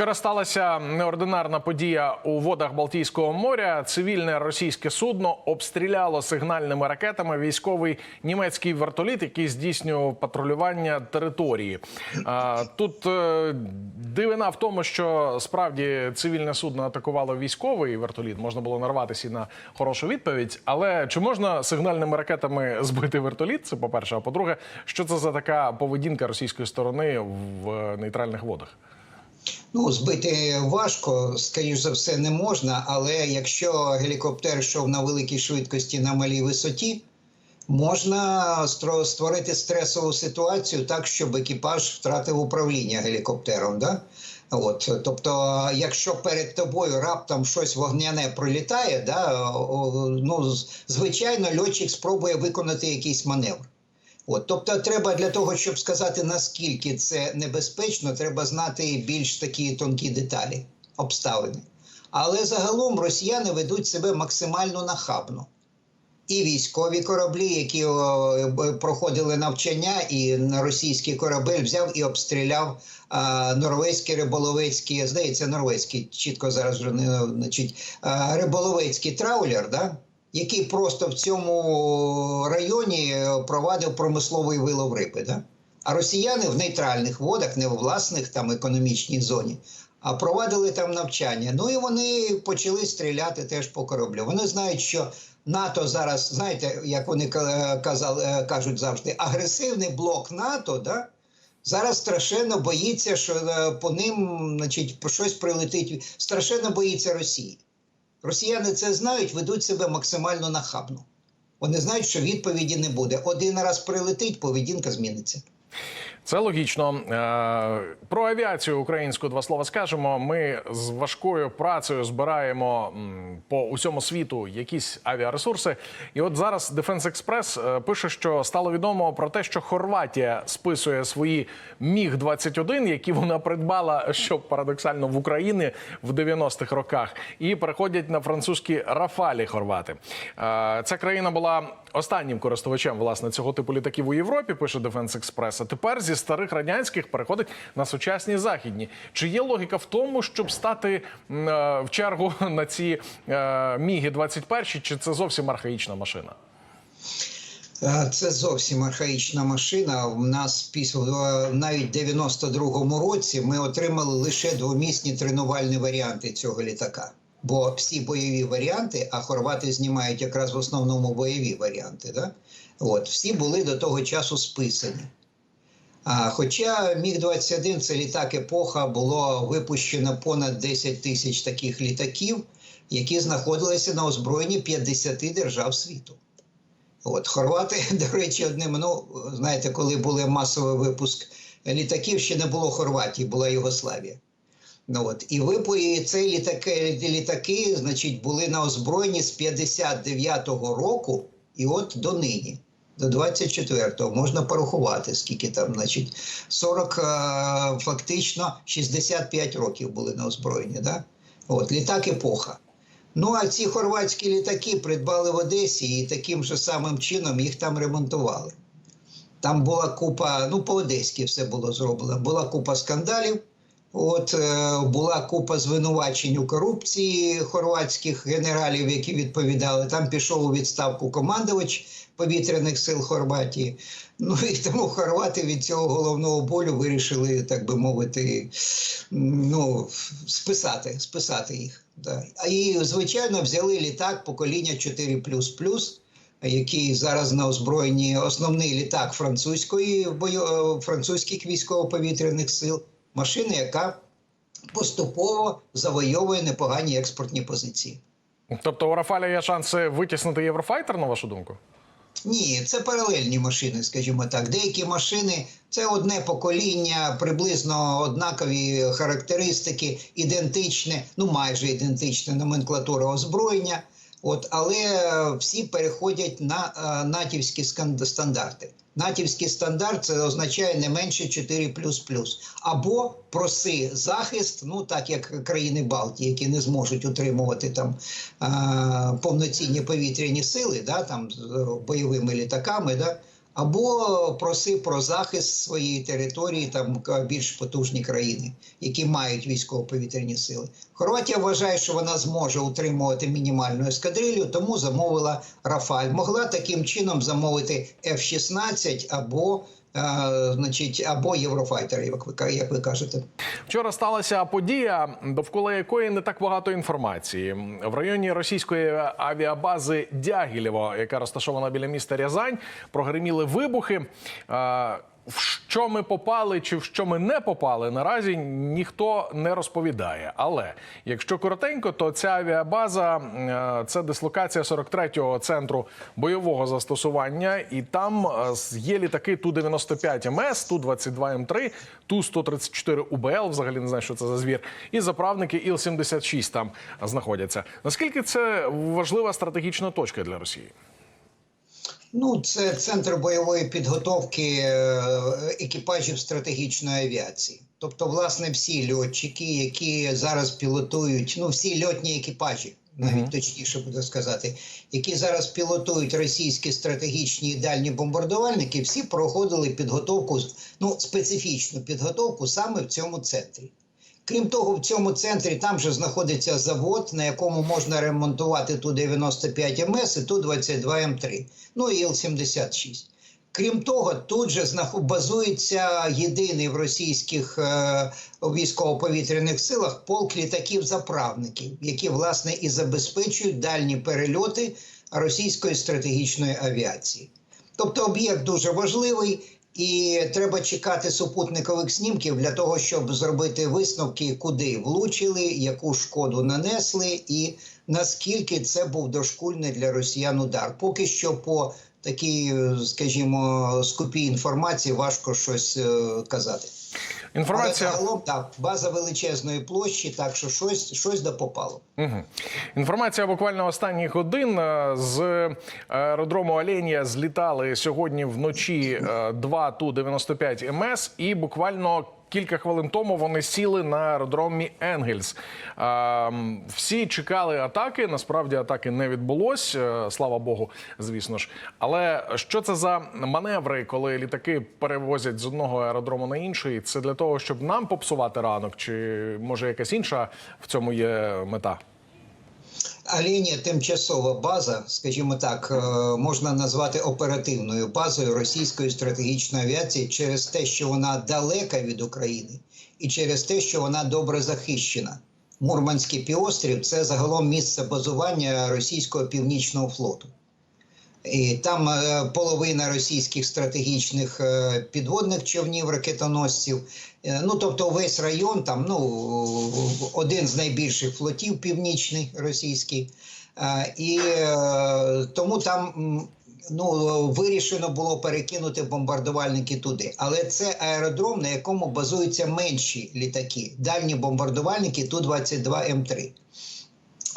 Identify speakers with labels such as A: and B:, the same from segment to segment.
A: Вчора сталася неординарна подія у водах Балтійського моря. Цивільне російське судно обстріляло сигнальними ракетами військовий німецький вертоліт, який здійснював патрулювання території. Тут е, дивина в тому, що справді цивільне судно атакувало військовий вертоліт. Можна було нарватися на хорошу відповідь. Але чи можна сигнальними ракетами збити вертоліт? Це по перше. А по-друге, що це за така поведінка російської сторони в нейтральних водах?
B: Ну, збити важко, скоріш за все, не можна. Але якщо гелікоптер йшов на великій швидкості на малій висоті, можна створити стресову ситуацію так, щоб екіпаж втратив управління гелікоптером. Да? От, тобто, якщо перед тобою раптом щось вогняне пролітає, да, ну, звичайно, льотчик спробує виконати якийсь маневр. От, тобто, треба для того, щоб сказати наскільки це небезпечно, треба знати більш такі тонкі деталі, обставини. Але загалом росіяни ведуть себе максимально нахабно. І військові кораблі, які проходили навчання, і російський корабель взяв і обстріляв а, норвезький риболовецький, здається, норвезький, чітко зараз значить, а, риболовецький траулер, да? Який просто в цьому районі провадив промисловий вилов риби. Да? А росіяни в нейтральних водах, не в власних там економічній зоні, а провадили там навчання. Ну і вони почали стріляти теж по кораблю. Вони знають, що НАТО зараз, знаєте, як вони казали, е, кажуть завжди, агресивний блок НАТО, да? Зараз страшенно боїться, що е, по ним значить, щось прилетить. Страшенно боїться Росії. Росіяни це знають, ведуть себе максимально нахабно. Вони знають, що відповіді не буде. Один раз прилетить, поведінка зміниться.
A: Це логічно. Е, Про авіацію українську два слова скажемо. Ми з важкою працею збираємо по усьому світу якісь авіаресурси. І от зараз Defense Express е, пише, що стало відомо про те, що Хорватія списує свої міг 21 які вона придбала, що парадоксально в Україні в 90-х роках, і переходять на французькі рафалі. Хорвати. Е, Ця країна була останнім користувачем власне цього типу літаків у Європі. Пише Defense Express. А тепер зі старих радянських переходить на сучасні західні. Чи є логіка в тому, щоб стати е, в чергу на ці е, міги 21 чи це зовсім архаїчна машина?
B: Е, Це зовсім архаїчна машина. У нас після навіть 92-му році ми отримали лише двомісні тренувальні варіанти цього літака. Бо всі бойові варіанти, а хорвати знімають якраз в основному бойові варіанти. Да? От, всі були до того часу списані. А, хоча Міг-21 це літак епоха, було випущено понад 10 тисяч таких літаків, які знаходилися на озброєнні 50 держав світу. От хорвати, до речі, одним, ну знаєте, коли був масовий випуск літаків, ще не було Хорватії, була Югославія. Ну от і випу і ці літаки, літаки, значить, були на озброєнні з 59-го року, і от до нині. До 24-го можна порахувати, скільки там, значить, 40, е, фактично 65 років були на озброєнні. Да? От, літак епоха. Ну, а ці хорватські літаки придбали в Одесі і таким же самим чином їх там ремонтували. Там була купа, ну по-одеськи все було зроблено. Була купа скандалів. От е, була купа звинувачень у корупції хорватських генералів, які відповідали. Там пішов у відставку командувач повітряних сил Хорватії. Ну і тому хорвати від цього головного болю вирішили, так би мовити, ну, списати, списати їх. Да. І, звичайно, взяли літак покоління 4 який зараз на озброєнні основний літак французької е, французьких військово-повітряних сил, машина, яка поступово завойовує непогані експортні позиції.
A: Тобто у Рафаля є шанси витіснити Єврофайтер, на вашу думку?
B: Ні, це паралельні машини, скажімо так. Деякі машини це одне покоління, приблизно однакові характеристики, ідентичне, ну майже ідентична номенклатура озброєння. От, але всі переходять на е, натівські стандарти. Натівський стандарт це означає не менше 4 або проси захист, ну так як країни Балтії, які не зможуть утримувати там е, повноцінні повітряні сили, да, там з е, бойовими літаками, да, або просив про захист своєї території, там більш потужні країни, які мають військово-повітряні сили. Хорватія вважає, що вона зможе утримувати мінімальну ескадрилью, тому замовила Рафаль. Могла таким чином замовити F-16 або, е, значить, або єврофайтерів, як ви, як ви кажете.
A: Вчора сталася подія, довкола якої не так багато інформації. В районі російської авіабази Дягілєво, яка розташована біля міста Рязань, прогреміли вибухи. Що ми попали чи в що ми не попали, наразі ніхто не розповідає. Але якщо коротенько, то ця авіабаза е, це дислокація 43-го центру бойового застосування, і там е, є літаки Ту-95 МС, Ту-22М3, Ту-134 УБЛ, взагалі не знаю, що це за звір, і заправники Іл-76 там знаходяться. Наскільки це важлива стратегічна точка для Росії?
B: Ну, це центр бойової підготовки е, екіпажів стратегічної авіації. Тобто, власне, всі льотчики, які зараз пілотують, ну всі льотні екіпажі, навіть точніше буде сказати, які зараз пілотують російські стратегічні і дальні бомбардувальники, всі проходили підготовку, ну специфічну підготовку саме в цьому центрі. Крім того, в цьому центрі там же знаходиться завод, на якому можна ремонтувати Ту-95 МС і Ту-22М3, ну і Іл-76. Крім того, тут же базується єдиний в російських е, військово-повітряних силах полк літаків-заправників, які власне і забезпечують дальні перельоти російської стратегічної авіації. Тобто об'єкт дуже важливий, і треба чекати супутникових снімків для того, щоб зробити висновки, куди влучили, яку шкоду нанесли, і наскільки це був дошкульний для росіян удар. Поки що по такій, скажімо, скупій інформації важко щось е, казати.
A: Інформація.
B: Але загалом так, база величезної площі, так що щось, щось да попало.
A: Угу. Інформація буквально останніх годин Е, з аеродрому Оленія злітали сьогодні вночі е, два Ту-95 МС, і буквально кілька хвилин тому вони сіли на аеродромі Енгельс. Всі чекали атаки. Насправді атаки не відбулось. е, Слава Богу, звісно ж. Але що це за маневри, коли літаки перевозять з одного аеродрому на інший? Це для того, щоб нам попсувати ранок, чи може якась інша в цьому є мета?
B: Алінія тимчасова база, скажімо так, е, можна назвати оперативною базою російської стратегічної авіації через те, що вона далека від України, і через те, що вона добре захищена. Мурманський півострів це загалом місце базування російського північного флоту. І там е, половина російських стратегічних е, підводних човнів, ракетоносців. Е, ну тобто весь район, там ну один з найбільших флотів північний російський. Е, і тому там ну, вирішено було перекинути бомбардувальники туди. Але це аеродром, на якому базуються менші літаки, дальні бомбардувальники Ту-22М3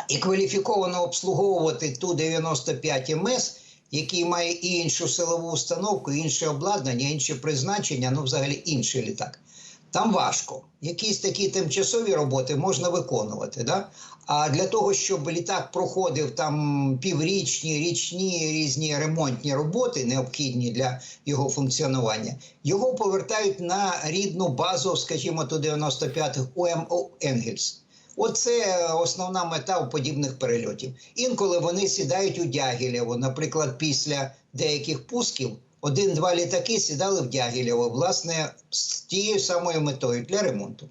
B: і кваліфіковано обслуговувати Ту-95 МС, який має і іншу силову установку, інше обладнання, інші призначення, ну взагалі інший літак. Там важко. Якісь такі тимчасові роботи можна виконувати. Да? А для того, щоб літак проходив там піврічні, річні різні ремонтні роботи, необхідні для його функціонування, його повертають на рідну базу, скажімо, Ту-95 УМО Енгельс. Оце основна мета у подібних перельотів. Інколи вони сідають у Дягілєво. Наприклад, після деяких пусків один-два літаки сідали в Дягілєво, власне, з тією самою метою для ремонту.